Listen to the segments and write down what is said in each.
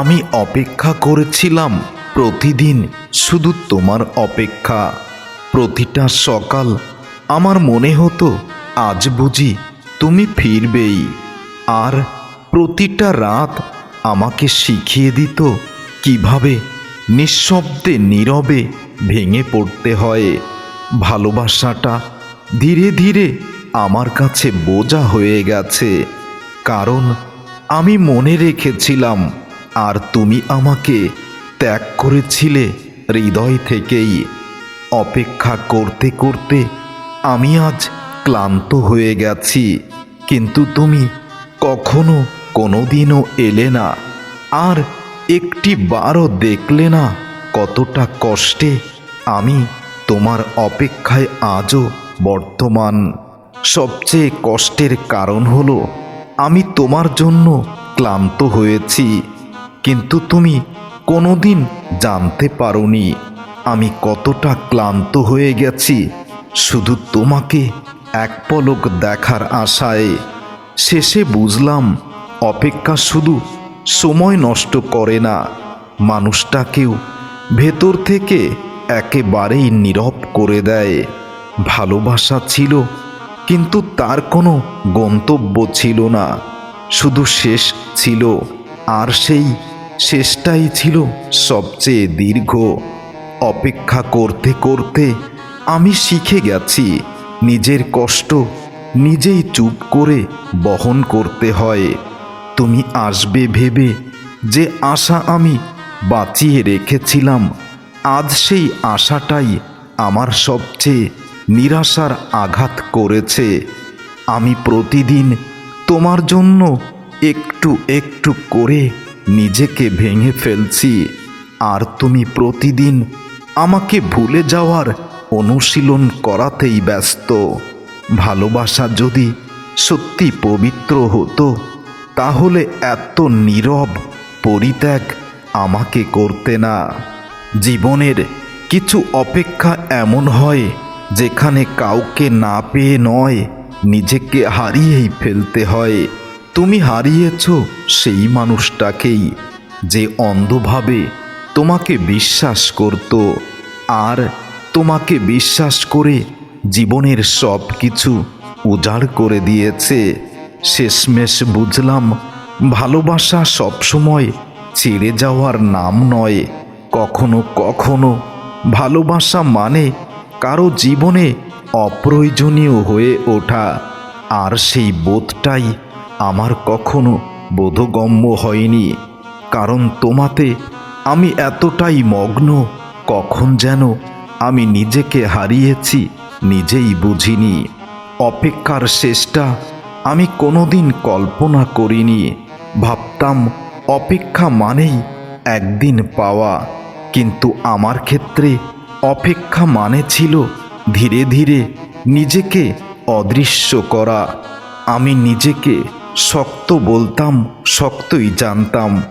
আমি অপেক্ষা করেছিলাম প্রতিদিন শুধু তোমার অপেক্ষা। প্রতিটা সকাল আমার মনে হতো, আজ বুঝি তুমি ফিরবেই। আর প্রতিটা রাত আমাকে শিখিয়ে দিত কীভাবে নিঃশব্দে নীরবে ভেঙে পড়তে হয়। ভালোবাসাটা ধীরে ধীরে আমার কাছে বোঝা হয়ে গেছে। কারণ আমি মনে রেখেছিলাম আর তুমি আমাকে ত্যাগ করেছিলে হৃদয় থেকেই। অপেক্ষা করতে করতে আমি আজ ক্লান্ত হয়ে গেছি, কিন্তু তুমি কখনো কোনোদিনও এলে না। আর একটি বারও দেখলে না কতটা কষ্টে আমি তোমার অপেক্ষায় আজও বর্তমান। সবচেয়ে কষ্টের কারণ হলো আমি তোমার জন্য ক্লান্ত হয়েছি। কিন্তু তুমি কোনোদিন জানতে পারোনি আমি কতটা ক্লান্ত হয়ে গেছি। শুধু তোমাকে এক পলক দেখার আশায়। শেষে বুঝলাম, অপেক্ষা শুধু সময় নষ্ট করে না, মানুষটাকেও ভেতর থেকে একেবারেই নীরব করে দেয়। ভালোবাসা ছিল, কিন্তু তার কোনো গন্তব্য ছিল না, শুধু শেষ ছিল, আর সেই শেষটাই ছিল সবচেয়ে দীর্ঘ। অপেক্ষা করতে করতে আমি শিখে গেছি নিজের কষ্ট নিজেই চুপ করে বহন করতে হয়। তুমি আসবে ভেবে যে আশা আমি বাঁচিয়ে রেখেছিলাম, আজ সেই আশাটাই আমার সবচেয়ে নিরাশার আঘাত করেছে। আমি প্রতিদিন তোমার জন্য একটু একটু করে নিজেকে ভেঙে ফেলছি। আর তুমি প্রতিদিন আমাকে ভুলে যাওয়ার অনুশীলন করাতেই ব্যস্ত। ভালোবাসা যদি সত্যি পবিত্র হতো, তাহলে এত নীরব পরিত্যাগ আমাকে করতে না। জীবনের কিছু অপেক্ষা এমন হয়, যেখানে কাউকে না পেয়ে নয়, নিজেকে হারিয়েই ফেলতে হয়। তুমি হারিয়েছ সেই মানুষটাকেই যে অন্ধভাবে তোমাকে বিশ্বাস করত আর তোমাকে বিশ্বাস করে জীবনের সব কিছু উজাড় করে দিয়েছে। শেষমেশ বুঝলাম, ভালোবাসা সবসময় ছেড়ে যাওয়ার নাম নয়। কখনো কখনো ভালোবাসা মানে কারও জীবনে অপ্রয়োজনীয় হয়ে ওঠা। আর সেই বোধটাই আমার কখনো বোধগম্য হয়নি, কারণ তোমাতে আমি এতটাই মগ্ন, কখন যেন আমি নিজেকে হারিয়েছি, নিজেই বুঝিনি। অপেক্ষার শেষটা আমি কোনোদিন কল্পনা করিনি। ভাবতাম, অপেক্ষা মানেই একদিন পাওয়া। কিন্তু আমার ক্ষেত্রে অপেক্ষা মানে ছিল ধীরে ধীরে নিজেকে অদৃশ্য করা। আমি নিজেকে শক্ত বলতাম, শক্তই জানতাম।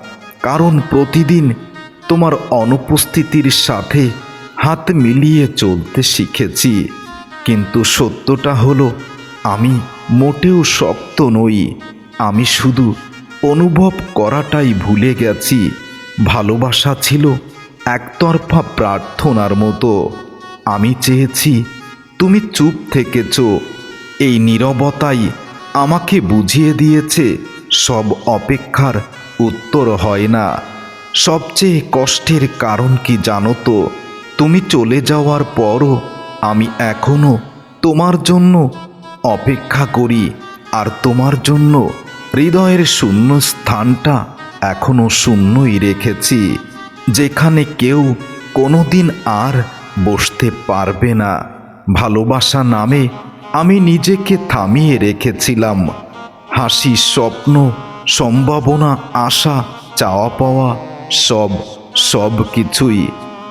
কারণ প্রতিদিন তোমার অনুপস্থিতির সাথে হাত মিলিয়ে চলতে শিখেছি। কিন্তু সত্যটা হলো, আমি মোটেও শক্ত নই। আমি শুধু অনুভব করাটাই ভুলে গেছি। ভালোবাসা ছিল একতরফা প্রার্থনার মতো। আমি চেয়েছি, তুমি চুপ থেকেছ। এই নীরবতাই আমাকে বুঝিয়ে দিয়েছে, সব অপেক্ষার উত্তর হয় না। সবচেয়ে কষ্টের কারণ কি জানো তো? তুমি চলে যাওয়ার পরও আমি এখনও তোমার জন্য অপেক্ষা করি, আর তোমার জন্য হৃদয়ের শূন্য স্থানটা এখনও শূন্যই রেখেছি, যেখানে কেউ কোনোদিন আর বসতে পারবে না। ভালোবাসা নামে আমি নিজেকে থামিয়ে রেখেছিলাম। হাসি, স্বপ্ন, সম্ভাবনা, আশা, চাওয়া পাওয়া, সব সব কিছুই।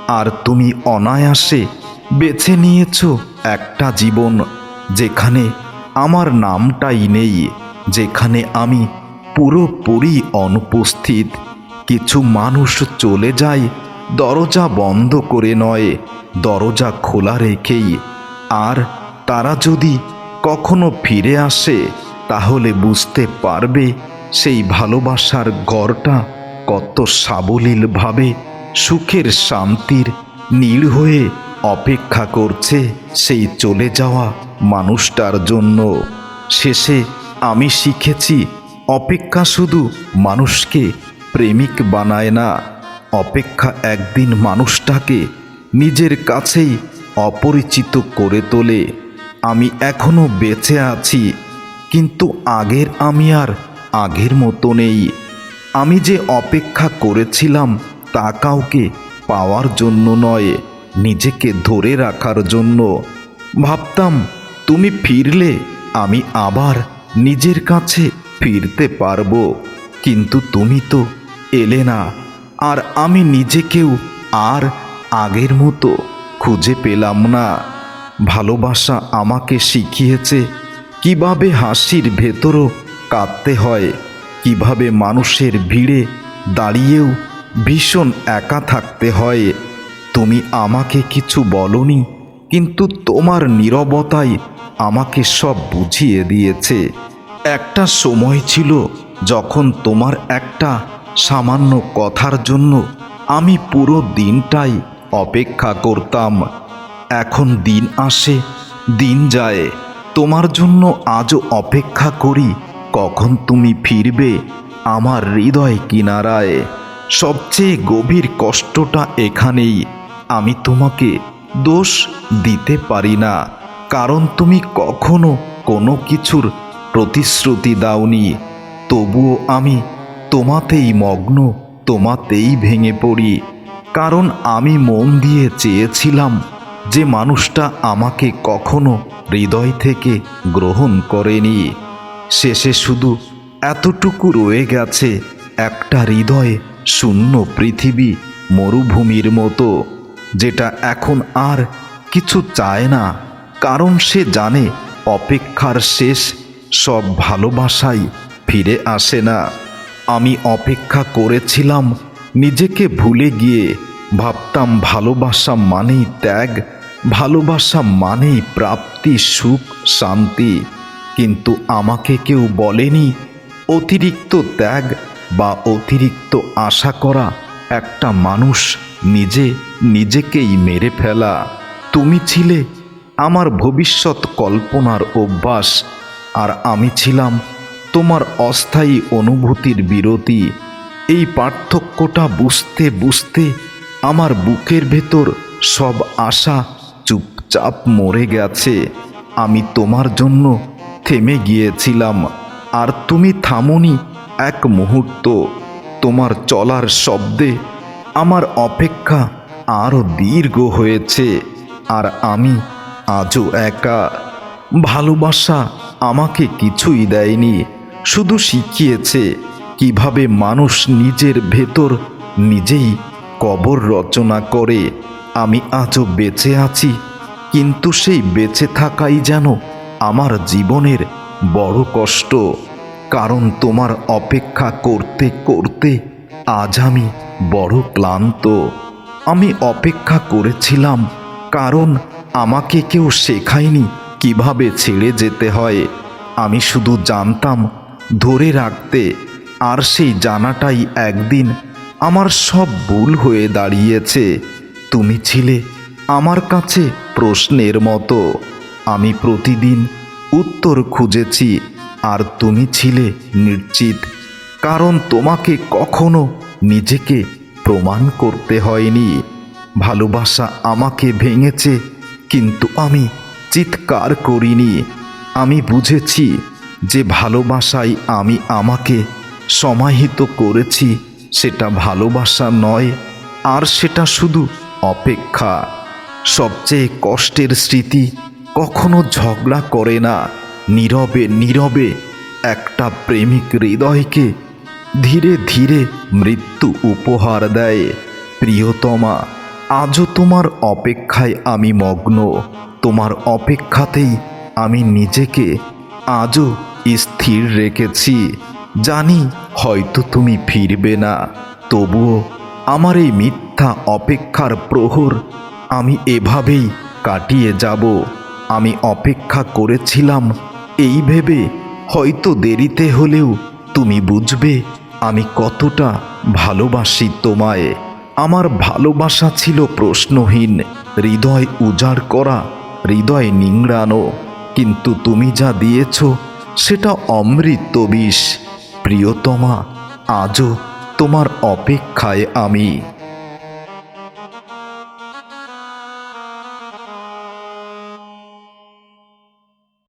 আর তুমি অনায়াসে বেছে নিয়েছো একটা জীবন, যেখানে আমার নামটাই নেই, যেখানে আমি পুরোপুরি অনুপস্থিত। কিছু মানুষ চলে যায়, দরজা বন্ধ করে নয়, দরজা খোলা রেখেই। আর তারা যদি কখনো ফিরে আসে, তাহলে বুঝতে পারবে সেই ভালোবাসার গড়টা কত সাবলীলভাবে সুখের শান্তির নীল হয়ে অপেক্ষা করছে সেই চলে যাওয়া মানুষটার জন্য। শেষে আমি শিখেছি, অপেক্ষা শুধু মানুষকে প্রেমিক বানায় না, অপেক্ষা একদিন মানুষটাকে নিজের কাছেই অপরিচিত করে তোলে। আমি এখনও বেঁচে আছি, কিন্তু আগের আমি আর আগের মতো নেই। আমি যে অপেক্ষা করেছিলাম তা কাউকে পাওয়ার জন্য নয়, নিজেকে ধরে রাখার জন্য। ভাবতাম, তুমি ফিরলে আমি আবার নিজের কাছে ফিরতে পারব, কিন্তু তুমি তো এলে না, আর আমি নিজেকেও আর আগের মতো খুঁজে পেলাম না। ভালোবাসা আমাকে শিখিয়েছে, কীভাবে হাসির ভেতরও কাঁদতে হয়, কীভাবে মানুষের ভিড়ে দাঁড়িয়েও ভীষণ একা থাকতে হয়। তুমি আমাকে কিছু বলনি, কিন্তু তোমার নীরবতাই আমাকে সব বুঝিয়ে দিয়েছে। একটা সময় ছিল যখন তোমার একটা সামান্য কথার জন্য আমি পুরো দিনটাই অপেক্ষা করতাম। এখন দিন আসে, দিন যায়। তোমার জন্য আজও অপেক্ষা করি, কখন তুমি ফিরবে আমার হৃদয় কিনারায়। সবচেয়ে গভীর কষ্টটা এখানেই, আমি তোমাকে দোষ দিতে পারি না, কারণ তুমি কখনো কোনো কিছুর প্রতিশ্রুতি দাওনি। তবুও আমি তোমাতেই মগ্ন, তোমাতেই ভেঙে পড়ি, কারণ আমি মন দিয়ে চেয়েছিলাম যে মানুষটা আমাকে কখনো হৃদয় থেকে গ্রহণ করেনি, শেষে শুধু এতটুকু রয়ে গেছে একটা হৃদয় শূন্য পৃথিবী মরুভূমির মতো, যেটা এখন আর কিছু চায় না, কারণ সে জানে অপেক্ষার শেষ সব ভালোবাসাই ফিরে আসে না। আমি অপেক্ষা করেছিলাম নিজেকে ভুলে গিয়ে, ভাবতাম ভালোবাসা মানেই ত্যাগ ভালোবাসা মানেই প্রাপ্তি, সুখ, শান্তি। কিন্তু আমাকে কেউ বলেনি অতিরিক্ত ত্যাগ বা অতিরিক্ত আশা করা একটা মানুষ নিজে নিজেকেই মেরে ফেলা। তুমি ছিলে আমার ভবিষ্যৎ কল্পনার অভ্যাস আর আমি ছিলাম তোমার অস্থায়ী অনুভূতির বিরতি। এই পার্থক্যটা বুঝতে বুঝতে আমার বুকের ভেতর সব আশা চুপচাপ মরে গেছে। আমি তোমার জন্য থেমে গিয়েছিলাম। আর তুমি থামনি এক মুহূর্ত। তোমার চলার শব্দে আমার অপেক্ষা আরও দীর্ঘ হয়েছে। আর আমি আজও একা। ভালোবাসা আমাকে কিছুই দেয়নি। শুধু শিখিয়েছে কীভাবে মানুষ নিজের ভেতর নিজেই কবর রচনা করে। আমি আজও বেঁচে আছি, কিন্তু সেই বেঁচে থাকাই যেন আমার জীবনের বড় কষ্ট। কারণ তোমার অপেক্ষা করতে করতে আজ আমি বড় ক্লান্ত। আমি অপেক্ষা করেছিলাম, কারণ আমাকে কেউ শেখায়নি কীভাবে ছেড়ে যেতে হয়। আমি শুধু জানতাম, ধরে রাখতে, আর সেই জানাটাই একদিন আমার সব ভুল হয়ে দাঁড়িয়েছে। তুমি ছিলে আমার কাছে প্রশ্নের মতো। আমি প্রতিদিন উত্তর খুঁজেছি, আর তুমি ছিলে নিশ্চিত, কারণ তোমাকে কখনো নিজেকে প্রমাণ করতে হয়নি। ভালোবাসা আমাকে ভেঙেছে, কিন্তু আমি চিৎকার করিনি। আমি বুঝেছি যে ভালোবাসাই আমি আমাকে সমাহিত করেছি, সেটা ভালোবাসা নয়, আর সেটা শুধু অপেক্ষা। সবচেয়ে কষ্টের স্মৃতি কখনো ঝগড়া করে না। নীরবে নীরবে একটা প্রেমিক হৃদয়কে ধীরে ধীরে মৃত্যু উপহার দেয়। প্রিয়তমা, আজও তোমার অপেক্ষায় আমি মগ্ন। তোমার অপেক্ষাতেই আমি নিজেকে আজও স্থির রেখেছি। জানি হয়তো তুমি ফিরবে না, তবুও আমার এই মিথ্যা অপেক্ষার প্রহর। আমি এভাবেই কাটিয়ে যাব। আমি অপেক্ষা করেছিলাম এই ভেবে। হয়তো দেরিতে হলেও তুমি বুঝবে, আমি কতটা ভালোবাসি তোমায়। আমার ভালোবাসা ছিল প্রশ্নহীন, হৃদয় উজাড় করা, হৃদয় নিংড়ানো। কিন্তু তুমি যা দিয়েছ, সেটা অমৃত বিষ। প্রিয়তমা, আজও তোমার অপেক্ষায় আমি।